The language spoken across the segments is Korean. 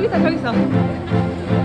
저기 있어 저기 있어.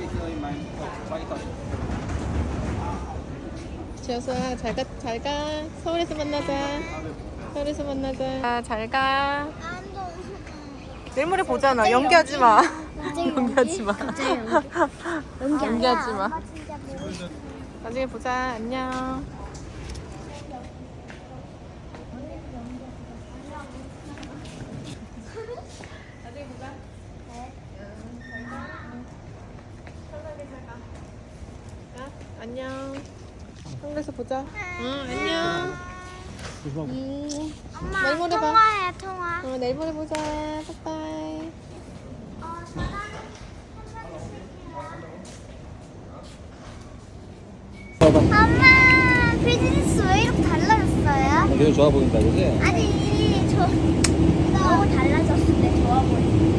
Ich hier in meinem Zweitaschen. 지효수아, 잘 가, 잘 가. 서울에서 만나자. 서울에서 만나자. 아, 잘 가. 내일 모레 보잖아. 연기하지 마. 연기하지 마. 연기. 연기하지. 마. 보고 싶어. 나중에 보자. 안녕. 나중에 보자. 자, 안녕. 서울에서 보자. 응, 안녕. 음, 엄마 내일 모레 봐. 통화해 통화. 어, 내일 모레 보자. 빠이빠이. 엄마 비즈니스 왜 이렇게 달라졌어요? 되게 좋아 보인다, 그지? 아니 저 너무 달라졌을 때 좋아 보이네.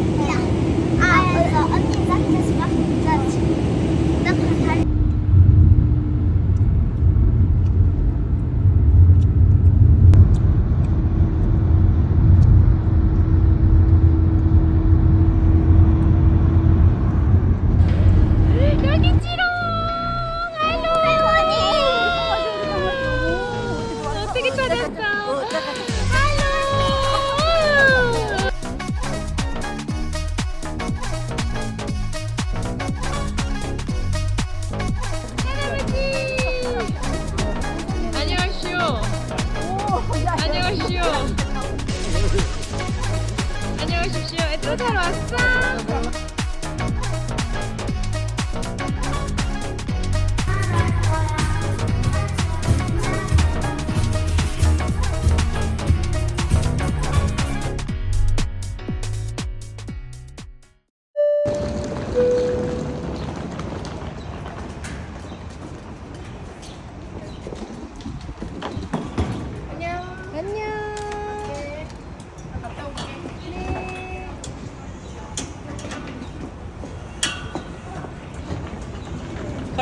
잘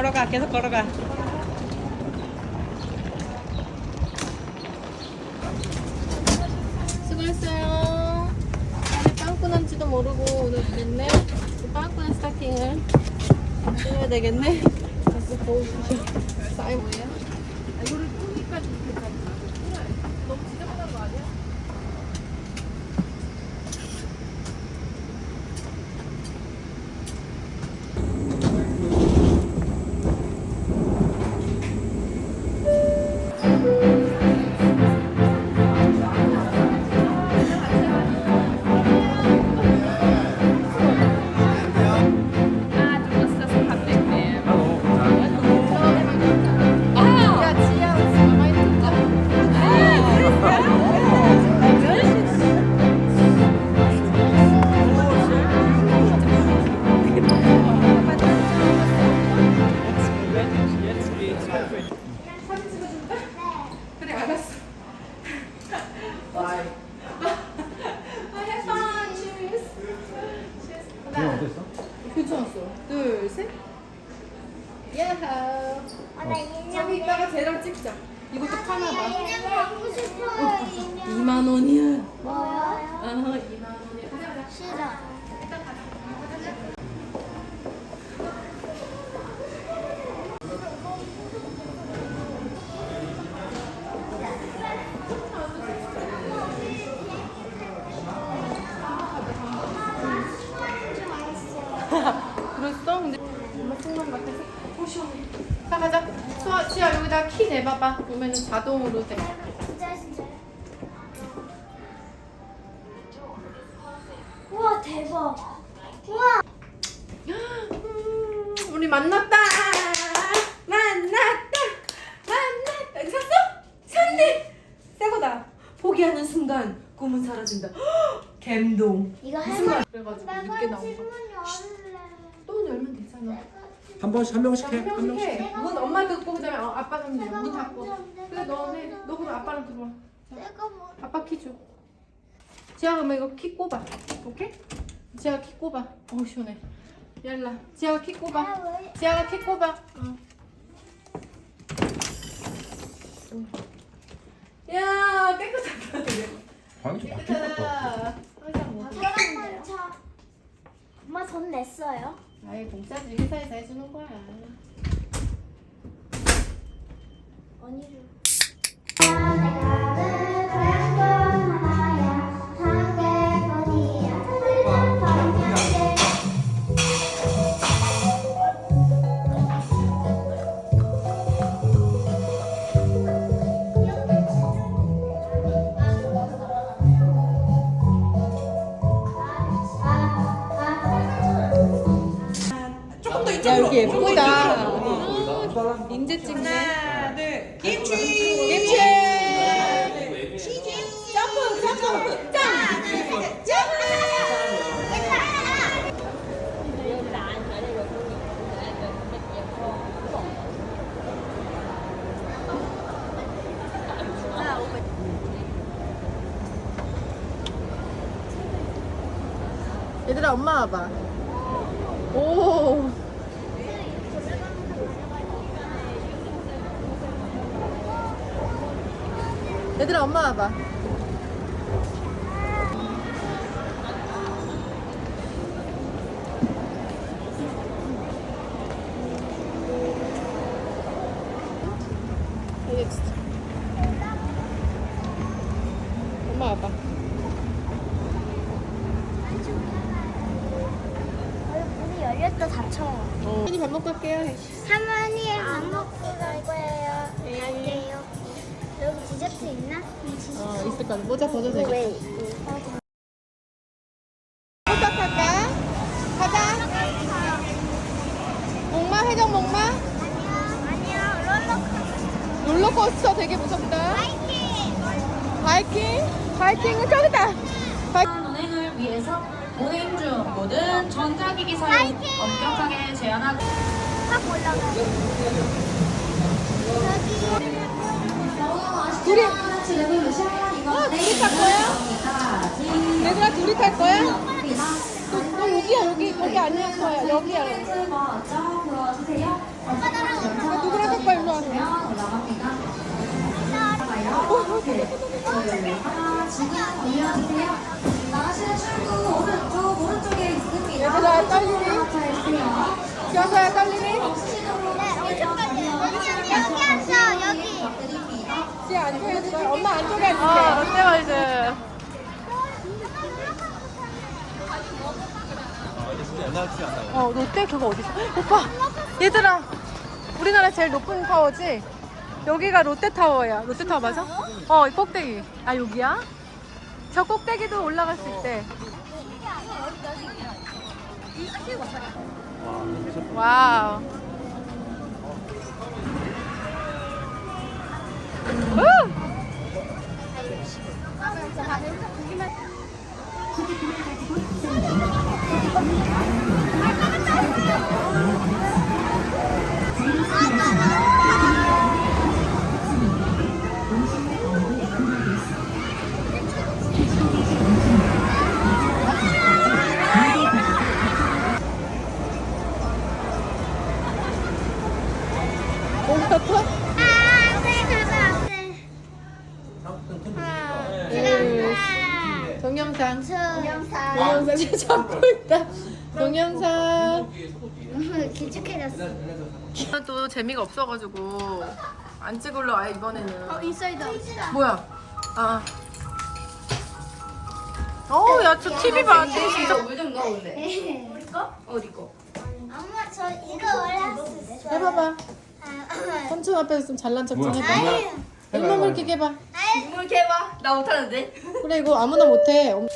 걸어가, 계속 걸어가. 수고했어요. 아직 빵꾸 난지도 모르고 오늘 됐네. 빵꾸는 스타킹을 신어야 되겠네. 벌써 거울. 사이 뭐예요? 그럼 어땠어? 괜찮았어. 둘, 셋. 야호. 아, 나 인형. 저기 있다가 쟤랑 찍자. 이것도 파나 봐. 인형 갖고 싶어요. 인형. 2만 원이야. 뭐요? 어, 2만 원이야. 가자, 가자. 싫어. 그랬어? 근데 엄마 속만 같아서 오 시원해. 자 가자. 수아, 시아 여기다 키 내봐봐. 그러면은 자동으로 돼. 진짜 진짜. 우와 대박. 우와. 음, 우리 만났다. 만났다. 만났다. 샀어? 샀네. 새거 포기하는 순간 꿈은 사라진다. 갬동. 이거 말? 그래가지고 늦게 나온 거. 또 열면 되잖아. 한 번씩 한 명씩 해. 한한 명씩. 해. 문 엄마 듣고 그다음에 어, 문 내가 문 닫고. 그래 너네. 너 그럼 아빠랑 들어와. 내가 뭐 아빠 키 줘. 지아 그러면 이거 키 꼽아. 오케이? 지아가 키 꼽아. 어우 시원해. 얄라. 지아가 키 꼽아. 지아가 키 꼽아. 어. 야 깨끗하다. 방이 좀 바뀔 것 같아. 깨끗하다. 항상 뭐. 차. 엄마 돈 냈어요? 아예 공짜지 회사에서 해주는 거야. 언니를. 야 여기 예쁘다. 인제 찍네. 하나, 둘, 김치. 김치. 점프, 점프, 점프, 점프. 얘들아 엄마 와봐. 오. 얘들아 엄마 와봐. 엄마 와봐. 문이 열렸다 닫혀요. 어. 밥 먹고 갈게요. 할머니 밥 먹고 갈 거예요. 갈게요. 여기 디저트 있나? 어 있을 거야. 모자 벗어도 되겠다. 왜? 모자 탈까? 가자. 목마 해적 목마. 아니요, 롤러코스터. 롤러코스터 되게 무섭다. 바이킹? 바이킹은 저기다. 바이... 운행을 위해서 운행 중 모든 전자기기 사용! 엄격하게 제한하고 확 올라가. 둘이. 어, 둘이 탈 거야? 얘들아 둘이 탈 거야? 너, 너 여기야 여기 거기 아니야 거야 여기야. 너 누구랑 탈 거야 일로 와. 얘들아 떨리니? 여서야 떨리니? 네, 엄청 빨리. 언니, 언니, 여기 앉아, 여기. 지 안쪽에 엄마 안쪽에 앉을게. 어 롯데월드. 어 롯데 그거 어디 있어? 오빠 얘들아 우리나라 제일 높은 타워지? 여기가 롯데타워야 롯데타워 맞아? 어 이 꼭대기 아 여기야? 저 꼭대기도 올라갈 수 있대 와우 우! 몬스터 잡고 있다. 동영상. 길쭉해졌어. 또 재미가 없어가지고 안 찍을러 아예 이번에는. 어, 인사이드 아웃이다. 뭐야? 아. 어우 야저 TV 봐. 진짜 엄마, 저 이거 원래 할수. 해봐봐. 아, 삼촌 앞에서 좀 잘난 척 좀? 해봐. 아유, 잇몸을 이렇게 해봐 아유. 이렇게 해봐. 나 못하는데? 그래 이거 아무나 못해. 엄-